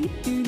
do.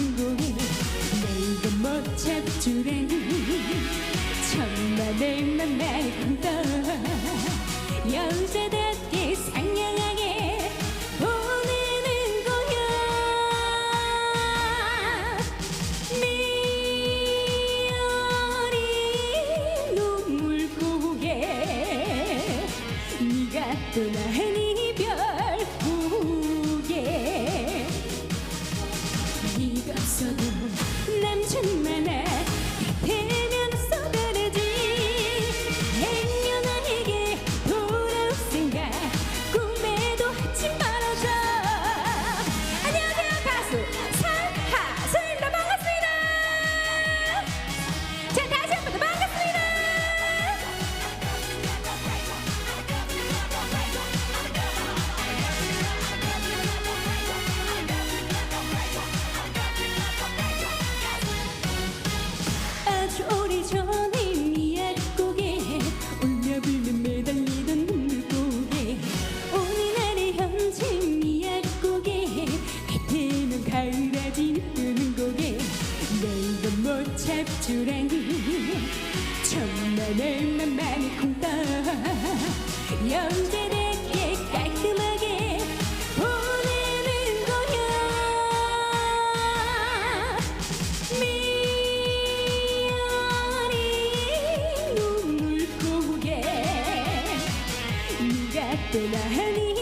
가을에 비는 고개 내일도 못 잡주라니 정말 얼만 많이 콩떡 연제답게 깔끔하게 보내는 거야. 미연이 눈물 고개 네가 떠나니